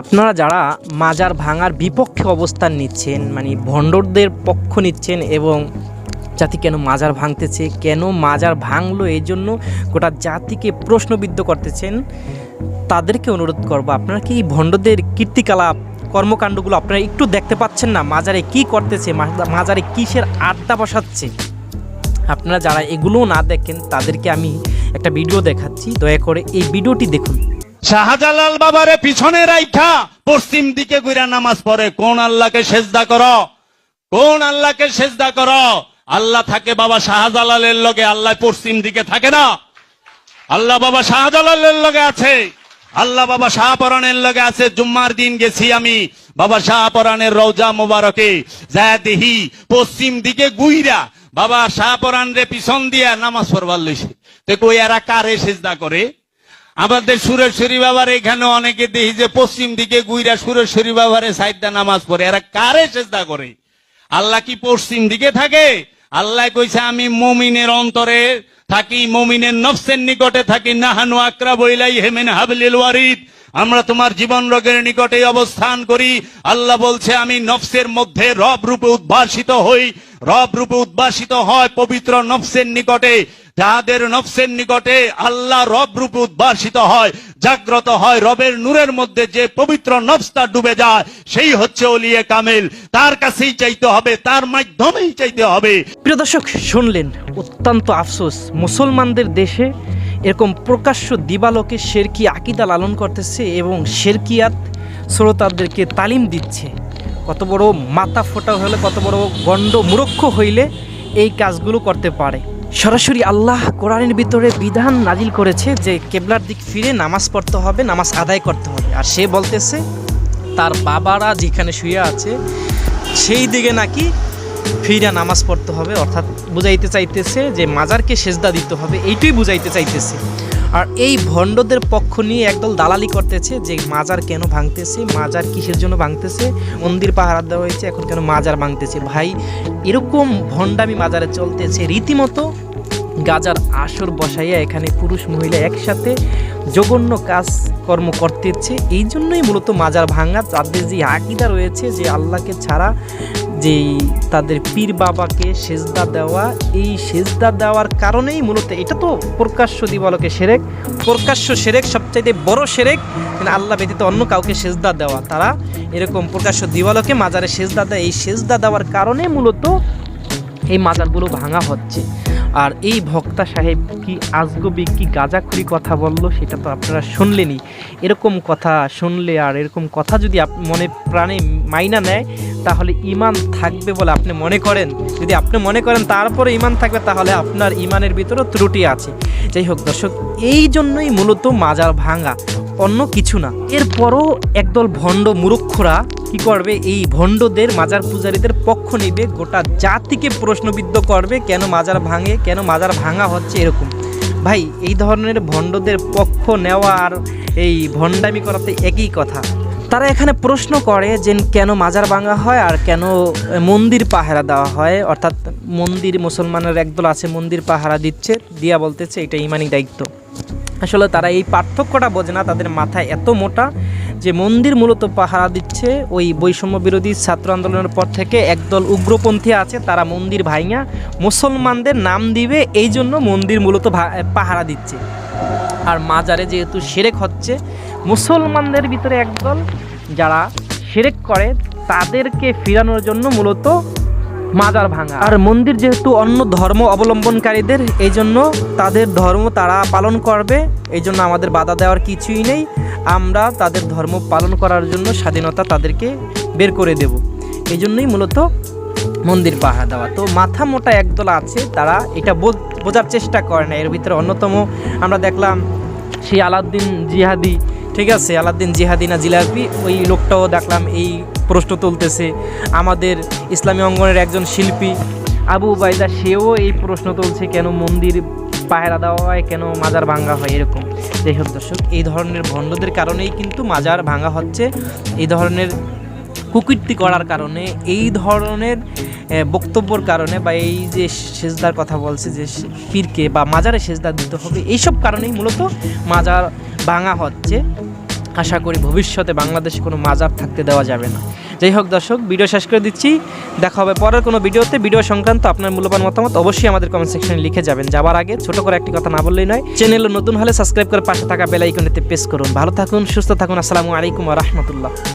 আপনারা যারা মাজার ভাঙার বিপক্ষে অবস্থান নিচ্ছেন মানে ভণ্ডরদের পক্ষ নিচ্ছেন এবং জাতি কেন মাজার ভাঙতেছে, কেন মাজার ভাঙলো এই জন্য গোটা জাতিকে প্রশ্নবিদ্ধ করতেছেন, তাদেরকে অনুরোধ করব, আপনারা কি এই ভণ্ডদের কীর্তিকলাপ, কর্মকাণ্ডগুলো আপনারা একটু দেখতে পাচ্ছেন না? মাজারে কি করতেছে? মাজারে কিসের আড্ডা বসাচ্ছে? আপনারা যারা এগুলো না দেখেন, তাদেরকে আমি একটা ভিডিও দেখাচ্ছি। দয়া করে এই ভিডিওটি দেখুন। শাহজালাল বাবারে পিছনে রাইখা, পশ্চিম দিকে গুইরা নামাজ পড়ে। কোন আল্লাহকে সেজদা কর? কোন আল্লাহকে সেজদা কর? আল্লাহ থাকে বাবা শাহজালালের লগে, আল্লাহ পশ্চিম দিকে থাকে না। আল্লাহ বাবা শাহজালালের লগে আছে। আল্লাহ বাবা শাহপরানের লগে আছে। জুম্মার দিন গেছি আমি। বাবা শাহপরানের রওজা মোবারকে। যায় দেহি পশ্চিম দিকে গুইরা, বাবা শাহপরান রে পিছন দিয়া নামাজ পড়বার লইছে। তো কই এরা কারে সেজদা করে? আমাদের সুরেশ্বরী বাবার এখানে অনেকে দেখি যে পশ্চিম দিকে গুইরা সুরেশ্বরী বাবারে সাইডটা নামাজ পড়ে। এরা কারে চেষ্টা করে? আল্লাহ কি পশ্চিম দিকে থাকে? আল্লাহ কইছে, আমি মমিনের অন্তরে থাকি, মমিনের নফসের নিকটে থাকি। নাহানু আকরা বইলাই হেমেন হাবলিল ওয়ারিদ। আমরা তোমার জীবন রোগের নিকটে অবস্থান করি। আল্লাহ বলছে, আমি নফসের মধ্যে রব রূপে উদ্ভাসিত হই। রব রূপে উদ্ভাসিত হয় পবিত্র নফসের নিকটে। যাহাদের নফসের নিকটে আল্লাহ রব রূপে উদ্ভাসিত হয়, জাগ্রত হয়, রবের নূরের মধ্যে যে পবিত্র নফসটা ডুবে যায়, সেই হচ্ছে অলিয়ে কামেল। তার কাছেই চাইতে হবে, তার মাধ্যমেই চাইতে হবে। প্রিয় দর্শক, শুনলেন, অত্যন্ত আফসোস। মুসলমানদের দেশে এরকম প্রকাশ্য দিবালোকে শেরকি আকিদা লালন করতেছে এবং শেরকিয়াত শ্রোতাদেরকে তালিম দিচ্ছে। কত বড় মাথা ফোটা হলে, কত বড় গণ্ড মূর্খ হইলে এই কাজগুলো করতে পারে। সরাসরি আল্লাহ কোরআনের ভিতরে বিধান নাজিল করেছে যে কেবলার দিক ফিরে নামাজ পড়তে হবে, নামাজ আদায় করতে হবে। আর সে বলতেছে, তার বাবারা যেখানে শুয়ে আছে, সেই দিকে নাকি ফিরা নামাজ পড়তে হবে। অর্থাৎ বুঝাইতে চাইতেছে যে মাজারকে সেজদা দিতে হবে, এইটাই বুঝাইতে চাইতেছে। আর এই ভণ্ডদের পক্ষ নিয়ে একদল দালালি করতেছে যে মাজার কেন ভাঙতেছে, মাজার কিসের জন্য ভাঙতেছে, মন্দির পাহারা দেওয়া হয়েছে, এখন কেন মাজার ভাঙতেছে। ভাই, এরকম ভণ্ডামি মাজারে চলতেছে। রীতিমতো গাজার আসর বসাইয়া এখানে পুরুষ মহিলা একসাথে জঘন্য কাজ কর্ম করতেছে। এই জন্যই মূলত মাজার ভাঙা। তাদের যে আকিদা রয়েছে যে আল্লাহকে ছাড়া যে তাদের পীর বাবাকে সেজদা দেওয়া, এই সেজদা দেওয়ার কারণেই মূলত এটা তো প্রকাশ্য দিবালকে সেরেক। প্রকাশ্য সেরেক, সবচাইতে বড় সেরেক মানে আল্লাহ ব্যতীত অন্য কাউকে সেজদা দেওয়া। তারা এরকম প্রকাশ্য দিবালকে মাজারে সেজদা দেয়। এই সেজদা দেওয়ার কারণে মূলত এই মাজারগুলো ভাঙা হচ্ছে। আর এই ভক্তা সাহেব কি আজগবি কি গাজাখুরি কথা বলল সেটা তো আপনারা শুনলেনই। এরকম কথা শুনলে আর এরকম কথা যদি মনে প্রাণে মাইনা নেয়, তাহলে ইমান থাকবে বলে আপনি মনে করেন। যদি আপনি মনে করেন তারপরে ইমান থাকবে, তাহলে আপনার ইমানের ভিতরেও ত্রুটি আছে। যাই হোক দর্শক, এই জন্যই মূলত মাজার ভাঙা, অন্য কিছু না। এরপরও একদল ভণ্ড মূর্খরা কি করবে? এই ভণ্ডদের, মাজার পূজারীদের পক্ষ নিবে, গোটা জাতিকে প্রশ্নবিদ্ধ করবে, কেন মাজার ভাঙে কেন মাজার ভাঙা হচ্ছে এরকম? ভাই, এই ধরনের ভণ্ডদের পক্ষ নেওয়া আর এই ভণ্ডামি করাতে একই কথা। তারা এখানে প্রশ্ন করে যে কেন মাজার ভাঙা হয় আর কেন মন্দির পাহারা দেওয়া হয়? অর্থাৎ মন্দির মুসলমানের একদল আছে, মন্দির পাহারা দিচ্ছে, দিয়া বলতেছে এটা ইমানি দায়িত্ব। আসলে তারা এই পার্থক্যটা বোঝে না, তাদের মাথায় এত মোটা যে মন্দির মূলত পাহারা দিচ্ছে, ওই বৈষম্য বিরোধী ছাত্র আন্দোলনের পর থেকে একদল উগ্রপন্থী আছে, তারা মন্দির ভাইঙা মুসলমানদের নাম দিবে, এই জন্য মন্দির মূলত পাহারা দিচ্ছে। আর মাজারে যেহেতু সেরেক হচ্ছে, মুসলমানদের ভিতরে একদল যারা সেরেক করে, তাদেরকে ফিরানোর জন্য মূলত মাজার ভাঙা। আর মন্দির যেহেতু অন্য ধর্ম অবলম্বনকারীদের এই জন্য তাদের ধর্ম তারা পালন করবে এই জন্য আমাদের বাধা দেওয়ার কিছুই নেই। আমরা তাদের ধর্ম পালন করার জন্য স্বাধীনতা তাদেরকে বের করে দেব। এই জন্যই মূলত মন্দির পাহারা দেওয়া। তো মাথা মোটা একদল আছে, তারা এটা বোঝ- বোঝার চেষ্টা করে না। এর ভিতরে অন্যতম আমরা দেখলাম সেই আলাউদ্দিন জিহাদি, ঠিক আছে? আলাউদ্দিন জিহাদি না জিলাপি, ওই লোকটাও দেখলাম এই প্রশ্ন তুলতেছে, আমাদের ইসলামী অঙ্গনের একজন শিল্পী আবু বাইদা সেও এই প্রশ্ন তুলছে, কেন মন্দির পাহারা দেওয়া হয়, কেন মাজার ভাঙ্গা হয়, এরকম। যাই হোক দর্শক, এই ধরনের ভণ্ডদের কারণেই কিন্তু মাজার ভাঙা হচ্ছে, এই ধরনের কুকীর্তি করার কারণে, এই ধরনের বক্তব্যর কারণে বা এই যে সেজদার কথা বলছে যে পীরকে বা মাজারে সেজদা দিতে হবে, এইসব কারণেই মূলত মাজার ভাঙা হচ্ছে। আশা করি ভবিষ্যতে বাংলাদেশে কোনো মাজার থাকতে দেওয়া যাবে না। যাই হোক দর্শক ভিডিও শেষ করে দিচ্ছি। দেখা হবে পরের কোনো ভিডিওতে। ভিডিও সংক্রান্ত আপনার মূল্যবান মতামত অবশ্যই আমাদের কমেন্ট সেকশনে লিখে যাবেন। যাওয়ার আগে ছোট করে একটি কথা না বললেই নয় চ্যানেলে নতুন হলে সাবস্ক্রাইব করে পাশে থাকা বেলাইকনেতে প্রেস করুন। ভালো থাকুন, সুস্থ থাকুন। আসসালামু আলাইকুম রহমতুল্লাহ।